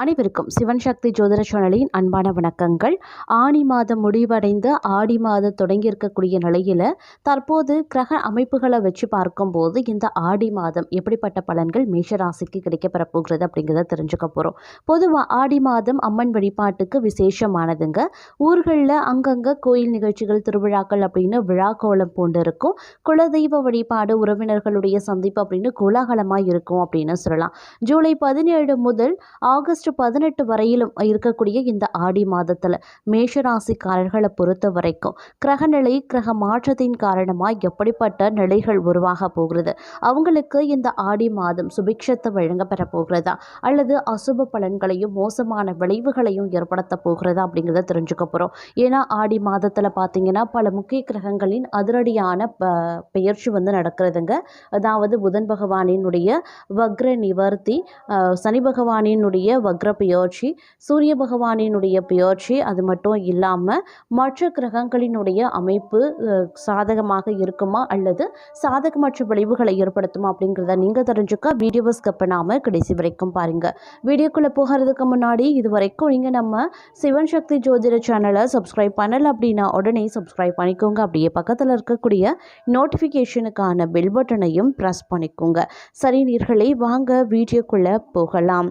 அனைவருக்கும் சிவன் சக்தி ஜோதிட சேனலின் அன்பான வணக்கங்கள். ஆணி மாதம் முடிவடைந்து ஆடி மாதம் தொடங்கியிருக்கக்கூடிய நிலையில் தற்போது கிரக அமைப்புகளை வச்சு பார்க்கும்போது இந்த ஆடி மாதம் எப்படிப்பட்ட பலன்கள் மேஷராசிக்கு கிடைக்கப்பெற போகிறது அப்படிங்கிறத தெரிஞ்சுக்க போகிறோம் பொதுவாக ஆடி மாதம் அம்மன் வழிபாட்டுக்கு விசேஷமானதுங்க. ஊர்களில் அங்கங்கே கோயில் நிகழ்ச்சிகள் திருவிழாக்கள் அப்படின்னு விழா கோலம் பூண்டு இருக்கும் குலதெய்வ வழிபாடு உறவினர்களுடைய சந்திப்பு அப்படின்னு கோலாகலமாக இருக்கும் அப்படின்னு சொல்லலாம். ஜூலை பதினேழு முதல் ஆகஸ்ட் பதினெட்டு வரையிலும் இருக்கக்கூடிய இந்த ஆடி மாதத்தில் மேஷராசிக்காரர்களை பொறுத்த வரைக்கும் கிரகநிலை கிரக மாற்றத்தின் காரணமாக எப்படிப்பட்ட நிலைகள் உருவாக போகிறது? அவங்களுக்கு இந்த ஆடி மாதம் சுபிக்ஷத்தை வழங்க பெற போகிறதா? அல்லது அசுப பலன்களையும் மோசமான விளைவுகளையும் ஏற்படுத்த போகிறதா அப்படிங்கிறத தெரிஞ்சுக்க போகிறோம் ஏன்னா ஆடி மாதத்தில் பார்த்தீங்கன்னா பல முக்கிய கிரகங்களின் அதிரடியான ப பெயர்ச்சி வந்து நடக்கிறதுங்க. அதாவது புதன் பகவானினுடைய வக்ர நிவர்த்தி சனி பகவானினுடைய வக்ர பெயர்ச்சி சூரிய பகவானினுடைய பெயர்ச்சி அது மட்டும் இல்லாமல் மற்ற கிரகங்களினுடைய அமைப்பு சாதகமாக இருக்குமா அல்லது சாதகமற்ற விளைவுகளை ஏற்படுத்துமா அப்படிங்கிறத நீங்கள் தெரிஞ்சுக்க வீடியோவை ஸ்கப் பண்ணாமல் கடைசி வரைக்கும் பாருங்கள் வீடியோக்குள்ளே போகிறதுக்கு முன்னாடி இது வரைக்கும் நீங்கள் நம்ம சிவன் சக்தி ஜோதிட சேனலை சப்ஸ்கிரைப் பண்ணல அப்படின்னா உடனே சப்ஸ்கிரைப் பண்ணிக்கோங்க. அப்படியே பக்கத்தில் இருக்கக்கூடிய நோட்டிஃபிகேஷனுக்கான பெல் பட்டனையும் ப்ரெஸ் பண்ணிக்கோங்க. சரி நீர்களே வாங்க வீடியோக்குள்ளே போகலாம்.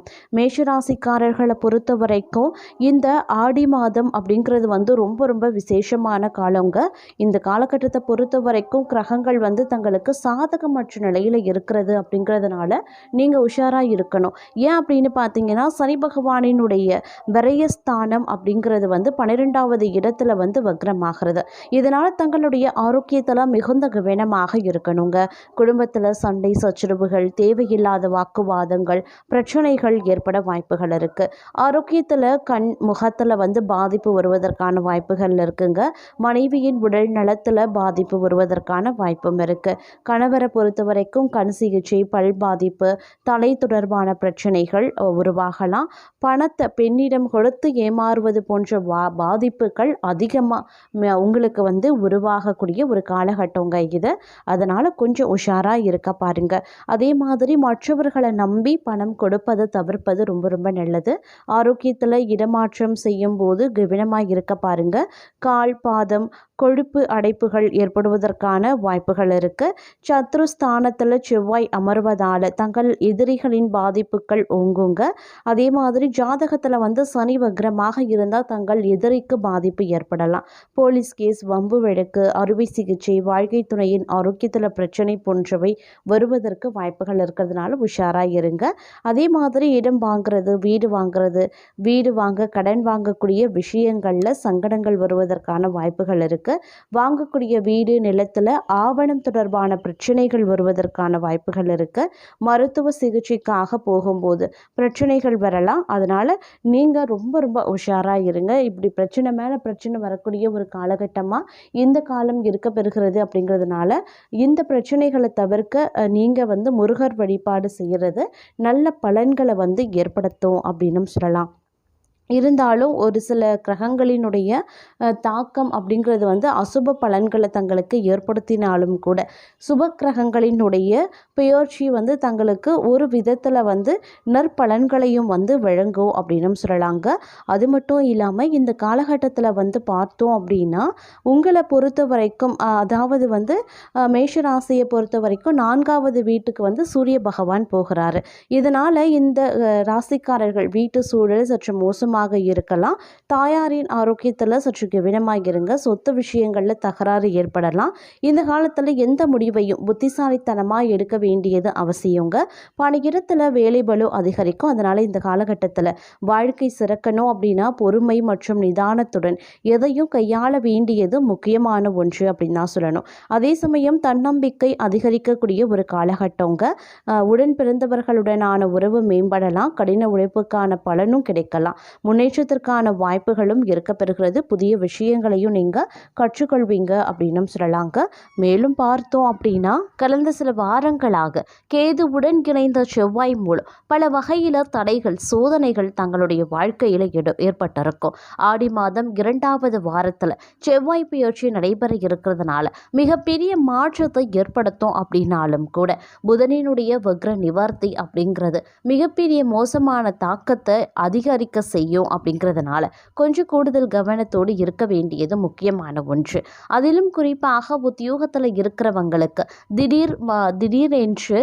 ராசிக்காரர்களை பொறுத்த வரைக்கும் இந்த ஆடி மாதம் அப்படிங்கிறது வந்து ரொம்ப ரொம்ப விசேஷமான காலங்க. இந்த காலகட்டத்தை பொறுத்த வரைக்கும் கிரகங்கள் வந்து தங்களுக்கு சாதகமற்ற நிலையில் இருக்கிறது அப்படிங்கிறதுனால நீங்கள் உஷாராக இருக்கணும். ஏன் அப்படின்னு பார்த்தீங்கன்னா சனி பகவானினுடைய விரயஸ்தானம் அப்படிங்கிறது வந்து பன்னிரெண்டாவது இடத்துல வந்து வக்ரமாகிறது. இதனால் தங்களுடைய ஆரோக்கியத்தில் மிகுந்த கவனமாக இருக்கணுங்க. குடும்பத்தில் சண்டை சச்சரவுகள் தேவையில்லாத வாக்குவாதங்கள் பிரச்சனைகள் ஏற்பட வாய்ப்புகள் இருக்குது ஆரோக்கியத்தில் கண் முகத்தில் வந்து பாதிப்பு வருவதற்கான வாய்ப்புகள் இருக்குங்க. மனைவியின் உடல் நலத்தில் பாதிப்பு வருவதற்கான வாய்ப்பும் இருக்குது கணவரை பொறுத்த வரைக்கும் கண் சிகிச்சை பல் பாதிப்பு தலை தொடர்பான பிரச்சனைகள் உருவாகலாம். பணத்தை பெண்ணிடம் கொடுத்து ஏமாறுவது போன்ற வா பாதிப்புகள் அதிகமாக உங்களுக்கு வந்து உருவாகக்கூடிய ஒரு காலகட்டங்க இது. அதனால் கொஞ்சம் உஷாராக இருக்க பாருங்க. அதே மாதிரி மற்றவர்களை நம்பி பணம் கொடுப்பதை தவிர்ப்பது ரொம்ப ரொம்ப நல்லது. ஆரோக்கியத்தில் இடமாற்றம் செய்யும் போது கவனமாக இருக்க பாருங்க. கால் பாதம் கொழுப்பு அடைப்புகள் ஏற்படுவதற்கான வாய்ப்புகள் இருக்குது சத்ருஸ்தானத்தில் செவ்வாய் அமர்வதால் தங்கள் எதிரிகளின் பாதிப்புகள் ஓங்குங்க. அதே மாதிரி ஜாதகத்தில் வந்து சனி வக்ரமாக இருந்தால் தங்கள் எதிரிக்கு பாதிப்பு ஏற்படலாம். போலீஸ் கேஸ் வம்பு வழக்கு அறுவை சிகிச்சை வாழ்க்கை துணையின் ஆரோக்கியத்தில் பிரச்சனை போன்றவை வருவதற்கு வாய்ப்புகள் இருக்கிறதுனால உஷாராக இருங்க. அதே மாதிரி இடம் வாங்குறது வீடு வாங்குறது வீடு வாங்க கடன் வாங்கக்கூடிய விஷயங்களில் சங்கடங்கள் வருவதற்கான வாய்ப்புகள் இருக்குது வாங்கக்கூடிய வீடு நிலத்தில் ஆவணம் தொடர்பான பிரச்சனைகள் வருவதற்கான வாய்ப்புகள் இருக்குது மருத்துவ சிகிச்சைக்காக போகும்போது பிரச்சனைகள் வரலாம். அதனால் நீங்கள் ரொம்ப ரொம்ப உஷாராக இருங்க. இப்படி பிரச்சனை மேலே பிரச்சனை வரக்கூடிய ஒரு காலகட்டமாக இந்த காலம் இருக்க பெறுகிறது அப்படிங்கிறதுனால இந்த பிரச்சனைகளை தவிர்க்க நீங்கள் வந்து முருகர் வழிபாடு செய்கிறது நல்ல பலன்களை வந்து ஏற்படுத்தும் அப்படின்னும் சொல்லலாம். இருந்தாலும் ஒரு சில கிரகங்களினுடைய தாக்கம் அப்படிங்கிறது வந்து அசுப பலன்களை தங்களுக்கு ஏற்படுத்தினாலும் கூட. சுப கிரகங்களினுடைய பெயர்ச்சி வந்து தங்களுக்கு ஒரு விதத்தில் வந்து நற்பலன்களையும் வந்து வழங்கும் அப்படின்னும் சொல்லலாங்க. அது மட்டும் இல்லாமல் இந்த காலகட்டத்தில் வந்து பார்த்தோம் அப்படின்னா உங்களை பொறுத்த வரைக்கும் அதாவது வந்து மேஷராசியை பொறுத்த வரைக்கும் நான்காவது வீட்டுக்கு வந்து சூரிய பகவான் போகிறாரு. இதனால் இந்த ராசிக்காரர்கள் வீட்டு சூழல் சற்று மோசமாக இருக்கலாம். தாயாரின் ஆரோக்கியத்தில் சற்று கவனமாக இருங்க சொத்து விஷயங்களில் தகராறு ஏற்படலாம். இந்த காலத்தில் எந்த முடிவையும் புத்திசாலித்தனமாக எடுக்க வேண்டியது அவசியங்க. பணியிடத்தில் வேலை பலு அதிகரிக்கும். அதனால் இந்த காலகட்டத்தில் வாழ்க்கை சிறக்கணும் அப்படின்னா பொறுமை மற்றும் நிதானத்துடன் எதையும் கையாள வேண்டியது முக்கியமான ஒன்று அப்படின்னு தான் சொல்லணும். அதே சமயம் தன்னம்பிக்கை அதிகரிக்கக்கூடிய ஒரு காலகட்டங்க. உடன் பிறந்தவர்களுடனான உறவு மேம்படலாம். கடின உழைப்புக்கான பலனும் கிடைக்கலாம். முன்னேற்றத்திற்கான வாய்ப்புகளும் இருக்க பெறுகிறது புதிய விஷயங்களையும் நீங்கள் கற்றுக்கொள்வீங்க அப்படின்னும் சொல்லலாங்க. மேலும் பார்த்தோம் அப்படின்னா கடந்த சில வாரங்களாக கேதுவுடன் இணைந்த செவ்வாய் மூலம் பல வகையில் தடைகள் சோதனைகள் தங்களுடைய வாழ்க்கையில் ஏற்பட்டிருக்கும். ஆடி மாதம் இரண்டாவது வாரத்தில் செவ்வாய் பயிற்சி நடைபெற இருக்கிறதுனால மிகப்பெரிய மாற்றத்தை ஏற்படுத்தும் அப்படின்னாலும் கூட புதனினுடைய வக்ர நிவர்த்தி அப்படிங்கிறது மிகப்பெரிய மோசமான தாக்கத்தை அதிகரிக்க செய்யும் அப்படிங்கிறதுனால கொஞ்சம் கூடுதல் கவனத்தோடு இருக்க வேண்டியது முக்கியமான ஒன்று. அதிலும் குறிப்பாக உத்தியோகத்தில் இருக்கிறவங்களுக்கு திடீர் திடீரென்று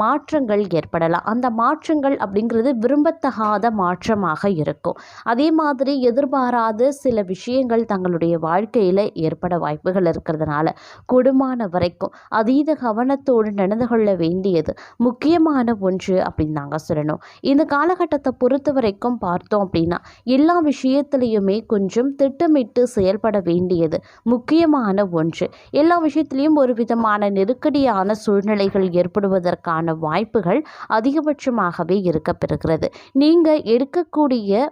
மாற்றங்கள் ஏற்படலாம். அந்த மாற்றங்கள் அப்படிங்கிறது விரும்பத்தகாத மாற்றமாக இருக்கும். அதே மாதிரி எதிர்பாராத சில விஷயங்கள் தங்களுடைய வாழ்க்கையில் ஏற்பட வாய்ப்புகள் இருக்கிறதுனால கொடுமான வரைக்கும் அதீத கவனத்தோடு நடந்து கொள்ள வேண்டியது முக்கியமான ஒன்று அப்படின்னு நாங்கள் சொல்லணும். இந்த காலகட்டத்தை பொறுத்த வரைக்கும் பார்த்தோம் அப்படின்னா எல்லா விஷயத்துலையுமே கொஞ்சம் திட்டமிட்டு செயல்பட வேண்டியது முக்கியமான ஒன்று. எல்லா விஷயத்துலேயும் ஒரு விதமான நெருக்கடியான சூழ்நிலைகள் ஏற்படுவதற்கான வாய்ப்புகள் அதிகபட்சமாகவே இருக்கப்பெறுகிறது. நீங்கள் எடுக்கக்கூடிய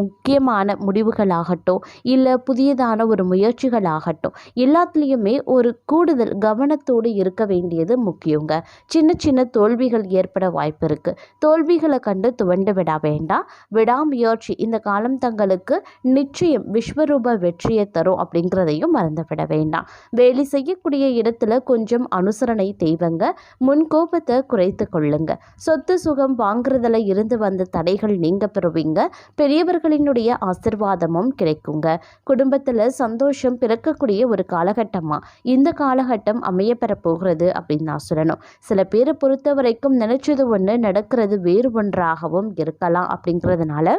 முக்கியமான முடிவுகளாகட்டும் இல்லை புதியதான ஒரு முயற்சிகளாகட்டும் எல்லாத்துலேயுமே ஒரு கூடுதல் கவனத்தோடு இருக்க வேண்டியது முக்கியங்க. சின்ன சின்ன தோல்விகள் ஏற்பட வாய்ப்பு இருக்குது தோல்விகளை கண்டு துவண்டு விட வேண்டாம். விடாமுயற்சி இந்த காலம் தங்களுக்கு நிச்சயம் விஸ்வரூப வெற்றியை தரும் அப்படிங்கிறதையும் மறந்துவிட வேண்டாம். வேலை செய்யக்கூடிய இடத்துல கொஞ்சம் அனுசரணை தெய்வங்க முன்கோபத்தை குறைத்து கொள்ளுங்க. சொத்து சுகம் வாங்குறதுல இருந்து வந்த தடைகள் நீங்க பெறுவீங்க. பெரியவர்களினுடைய ஆசிர்வாதமும் கிடைக்குங்க. குடும்பத்தில் சந்தோஷம் பிறக்கக்கூடிய ஒரு காலகட்டமாக இந்த காலகட்டம் அமைய பெற போகிறது அப்படின்னு நான் சொல்லணும். சில பேரை பொறுத்த வரைக்கும் நினச்சது ஒன்று நடக்கிறது வேறு ஒன்றாகவும் இருக்கலாம் அப்படிங்கிறதுனால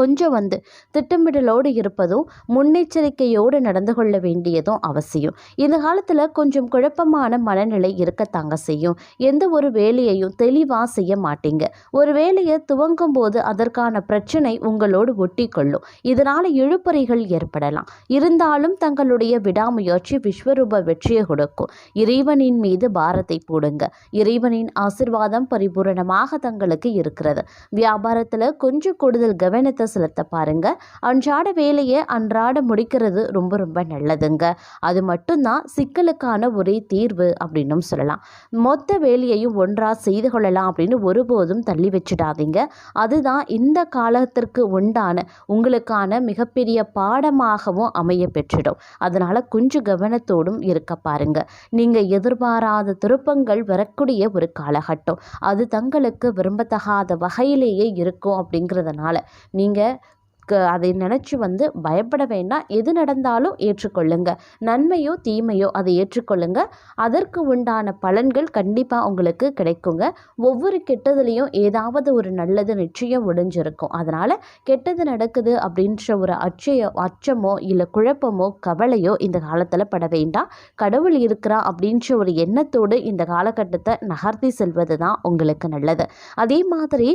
கொஞ்சம் வந்து திட்டமிடலோடு இருப்பதும் முன்னெச்சரிக்கையோடு நடந்து கொள்ள வேண்டியதும் அவசியம். இந்த காலத்தில் கொஞ்சம் குழப்பமான மனநிலை இருக்கத்தாங்க செய்யும். எந்த ஒரு வேலையையும் தெளிவாக செய்ய மாட்டீங்க. ஒரு வேலையை துவங்கும் போது அதற்கான பிரச்சனை உங்களோடு ஒட்டி கொள்ளும் இதனால் இழுப்பறைகள் ஏற்படலாம். இருந்தாலும் தங்களுடைய விடாமுயற்சி விஸ்வரூப வெற்றியை கொடுக்கும். இறைவனின் மீது பாரத்தை போடுங்க. இறைவனின் ஆசிர்வாதம் பரிபூரணமாக தங்களுக்கு இருக்கிறது. வியாபாரத்தில் கொஞ்சம் கூடுதல் கவனத்தை கவனத்தை செலுத்த பாருங்க. அன்றாட வேலையை அன்றாட முடிக்கிறது ரொம்ப ரொம்ப நல்லதுங்க. அது மட்டும்தான் சிக்கலுக்கான ஒரே தீர்வு அப்படின்னும் சொல்லலாம். மொத்த வேலையையும் ஒன்றாக செய்து கொள்ளலாம் அப்படின்னு ஒருபோதும் தள்ளி வச்சிடாதீங்க. அதுதான் இந்த காலத்திற்கு உண்டான உங்களுக்கான மிகப்பெரிய பாடமாகவும் அமைய பெற்றிடும். அதனால் கொஞ்சம் கவனத்தோடும் இருக்க பாருங்க. நீங்கள் எதிர்பாராத திருப்பங்கள் வரக்கூடிய ஒரு காலகட்டம். அது தங்களுக்கு விரும்பத்தகாத வகையிலேயே இருக்கும் அப்படிங்கிறதுனால நீங்கள் நீங்கள் அதை நினச்சி வந்து பயப்பட வேண்டாம். எது நடந்தாலும் ஏற்றுக்கொள்ளுங்க. நன்மையோ தீமையோ அதை ஏற்றுக்கொள்ளுங்க. அதற்கு உண்டான பலன்கள் கண்டிப்பாக உங்களுக்கு கிடைக்குங்க. ஒவ்வொரு கெட்டதுலேயும் ஏதாவது ஒரு நல்லது நிச்சயம் ஒடிஞ்சிருக்கும். அதனால் கெட்டது நடக்குது அப்படின்ற ஒரு அச்சையோ அச்சமோ இல்லை குழப்பமோ கவலையோ இந்த காலத்தில் பட வேண்டாம். கடவுள் இருக்கிறா அப்படின்ற ஒரு எண்ணத்தோடு இந்த காலகட்டத்தை நகர்த்தி செல்வது தான் உங்களுக்கு நல்லது. அதே மாதிரி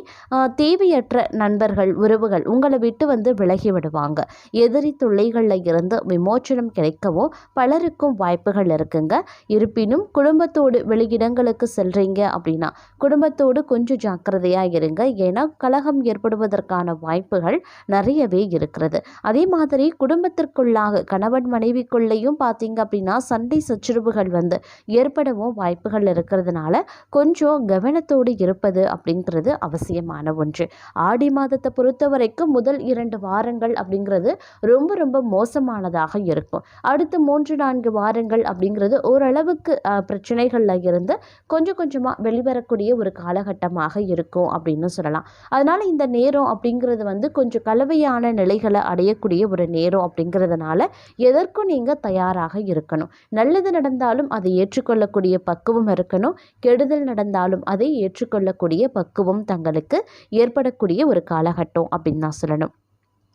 தேவையற்ற நண்பர்கள் உறவுகள் உங்களை விட்டு வந்து இருந்து விலகி விடுவாங்க. எதிரி தொல்லைகளில் இருந்து விமோச்சனம் கிடைக்கவும் பலருக்கும் வாய்ப்புகள் இருக்குங்க. இருப்பினும் குடும்பத்தோடு வெளியிடங்களுக்கு செல்றீங்க அப்படின்னா குடும்பத்தோடு கொஞ்சம் ஜாக்கிரதையாக இருங்க. ஏன்னா கலகம் ஏற்படுவதற்கான வாய்ப்புகள் நிறையவே இருக்கிறது. அதே மாதிரி குடும்பத்திற்குள்ளாக கணவன் மனைவிக்குள்ளேயும் பார்த்தீங்க அப்படின்னா சண்டை சச்சுரவுகள் வந்து ஏற்படவும் வாய்ப்புகள் இருக்கிறதுனால கொஞ்சம் கவனத்தோடு இருப்பது அப்படிங்கிறது அவசியமான ஒன்று. ஆடி மாதத்தை பொறுத்த வரைக்கும் முதல் இரண்டு இரண்டு வாரங்கள் அப்படிங்கிறது ரொம்ப ரொம்ப மோசமானதாக இருக்கும். அடுத்த மூன்று நான்கு வாரங்கள் அப்படிங்கிறது ஓரளவுக்கு பிரச்சனைகளில் இருந்து கொஞ்சம் கொஞ்சமாக வெளிவரக்கூடிய ஒரு காலகட்டமாக இருக்கும் அப்படின்னு சொல்லலாம். அதனால் இந்த நேரம் அப்படிங்கிறது வந்து கொஞ்சம் கலவையான நிலைகளை அடையக்கூடிய ஒரு நேரம் அப்படிங்கிறதுனால எதற்கும் நீங்கள் தயாராக இருக்கணும். நல்லது நடந்தாலும் அதை ஏற்றுக்கொள்ளக்கூடிய பக்குவம் இருக்கணும். கெடுதல் நடந்தாலும் அதை ஏற்றுக்கொள்ளக்கூடிய பக்குவம் தங்களுக்கு ஏற்படக்கூடிய ஒரு காலகட்டம் அப்படின்னு தான் சொல்லணும்.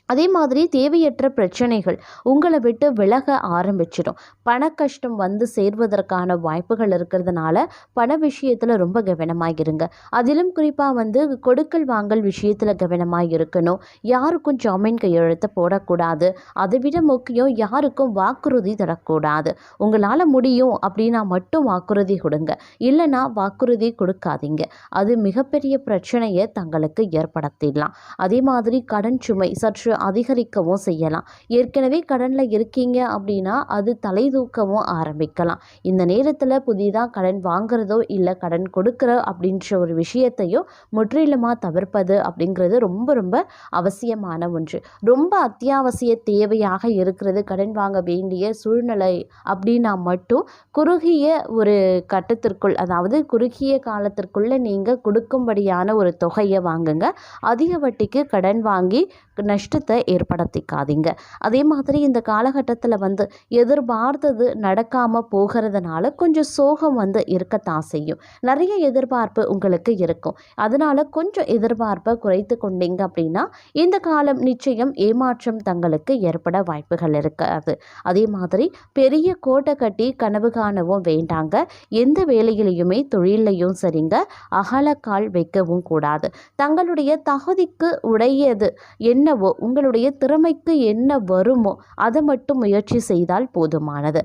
அதே மாதிரி தேவையற்ற பிரச்சனைகள் உங்களை விட்டு விலக ஆரம்பிச்சிடும். பண கஷ்டம் வந்து சேர்வதற்கான வாய்ப்புகள் இருக்கிறதுனால பண விஷயத்தில் ரொம்ப கவனமாக இருங்க. அதிலும் குறிப்பாக வந்து கொடுக்கல் வாங்கல் விஷயத்தில் கவனமாக இருக்கணும். யாருக்கும் ஜாமீன் கையெழுத்து போடக்கூடாது. அதை விட முக்கியம் யாருக்கும் வாக்குறுதி தரக்கூடாது. உங்களால் முடியும் அப்படின்னா மட்டும் வாக்குறுதி கொடுங்க. இல்லைன்னா வாக்குறுதி கொடுக்காதீங்க. அது மிகப்பெரிய பிரச்சனையை தங்களுக்கு ஏற்படுத்திடலாம். அதே மாதிரி கடன் சுமை சற்று அதிகரிக்கவும் செய்யலாம். ஏற்கனவே கடனில் இருக்கீங்க அப்படின்னா அது தலை தூக்கவும் ஆரம்பிக்கலாம். இந்த நேரத்தில் புதிதாக கடன் வாங்குறதோ இல்லை கடன் கொடுக்குற அப்படின்ற ஒரு விஷயத்தையோ முற்றிலுமாக தவிர்ப்பது அப்படிங்கிறது ரொம்ப ரொம்ப அவசியமான ஒன்று. ரொம்ப அத்தியாவசிய தேவையாக இருக்கிறது கடன் வாங்க வேண்டிய சூழ்நிலை அப்படின்னா மட்டும் குறுகிய ஒரு கட்டத்திற்குள் அதாவது குறுகிய காலத்திற்குள்ளே நீங்கள் கொடுக்கும்படியான ஒரு தொகையை வாங்குங்க. அதிக வட்டிக்கு கடன் வாங்கி நஷ்டத்தை ஏற்படுத்திக்காதீங்க. அதே மாதிரி இந்த காலகட்டத்தில் வந்து எதிர்பார்த்தது நடக்காமல் போகிறதுனால கொஞ்சம் சோகம் வந்து இருக்கத்தான் செய்யும். நிறைய எதிர்பார்ப்பு உங்களுக்கு இருக்கும். அதனால் கொஞ்சம் எதிர்பார்ப்பை குறைத்து கொண்டீங்க அப்படின்னா இந்த காலம் நிச்சயம் ஏமாற்றம் தங்களுக்கு ஏற்பட வாய்ப்புகள் இருக்காது. அதே மாதிரி பெரிய கோட்டை கட்டி கனவு காணவும் வேண்டாங்க. எந்த வேலையிலையுமே தொழிலையும் சரிங்க. அகலக்கால் வைக்கவும் கூடாது. தங்களுடைய தகுதிக்கு உடையது என்னவோ உங்களுடைய திறமைக்கு என்ன வருமோ அதை மட்டும் முயற்சி செய்தால் போதுமானது.